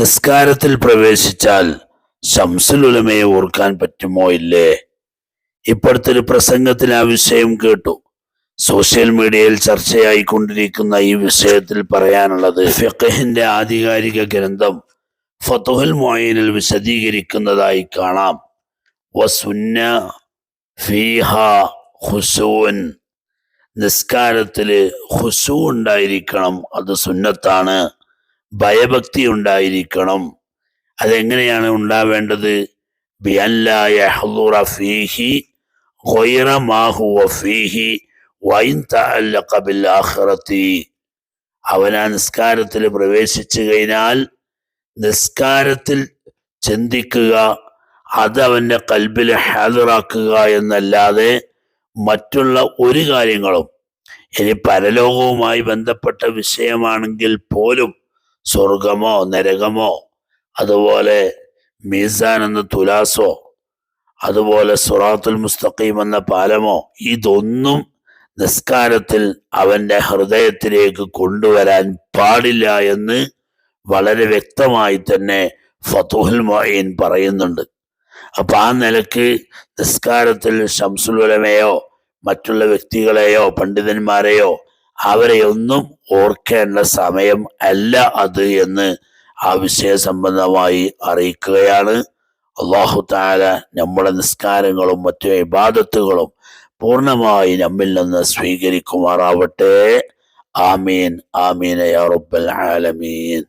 നിസ്കാരത്തിൽ പ്രവേശിച്ചാൽ ശംസുലുലമയെ ഓർക്കാൻ പറ്റുമോ ഇല്ലേ? ഇപ്പോഴത്തെ ഒരു പ്രസംഗത്തിൽ ആ വിഷയം കേട്ടു. സോഷ്യൽ മീഡിയയിൽ ചർച്ചയായി കൊണ്ടിരിക്കുന്ന ഈ വിഷയത്തിൽ പറയാനുള്ളത് ഫിഖഹിന്റെ ആധികാരിക ഗ്രന്ഥം ഫതുഹൽ മൊയിനിൽ വിശദീകരിക്കുന്നതായി കാണാം. വസുന്ന ഫീഹ ഹുസൂൻ നിസ്കാരത്തിൽ ഹുസു ഉണ്ടായിരിക്കണം. അത് സുന്നത്താണ്. ഭയഭക്തി ഉണ്ടായിരിക്കണം. അതെങ്ങനെയാണ് ഉണ്ടാവേണ്ടത്? ആ നിസ്കാരത്തിൽ പ്രവേശിച്ചു കഴിഞ്ഞാൽ നിസ്കാരത്തിൽ ചിന്തിക്കുക അത് അവന്റെ കൽബിൽ ഹാജറാക്കുക എന്നല്ലാതെ മറ്റുള്ള ഒരു കാര്യങ്ങളും ഇനി പരലോകവുമായി ബന്ധപ്പെട്ട വിഷയമാണെങ്കിൽ പോലും സ്വർഗമോ നരകമോ അതുപോലെ മീസാൻ എന്ന തുലാസോ അതുപോലെ സുറാത്തുൽ മുസ്തഖീം എന്ന പാലമോ ഇതൊന്നും നിസ്കാരത്തിൽ അവന്റെ ഹൃദയത്തിലേക്ക് കൊണ്ടുവരാൻ പാടില്ല എന്ന് വളരെ വ്യക്തമായി തന്നെ ഫതുഹുൽ മൊയ്ൻ പറയുന്നുണ്ട്. അപ്പൊ ആ നിലയ്ക്ക് നിസ്കാരത്തിൽ ഷംസുൽ ഉലമയോ മറ്റുള്ള വ്യക്തികളെയോ പണ്ഡിതന്മാരെയോ അവരെയൊന്നും ഓർക്കേണ്ട സമയം അല്ല അത് എന്ന് ആ വിഷയ സംബന്ധമായി അറിയിക്കുകയാണ്. അള്ളാഹു താല നമ്മുടെ നിസ്കാരങ്ങളും മറ്റു ഇബാദത്തുകളും പൂർണമായി നമ്മിൽ നിന്ന് സ്വീകരിക്കുമാറാവട്ടെ. ആമീൻ. ആമീൻ. യാ റബ്ബൽ ആലമീൻ.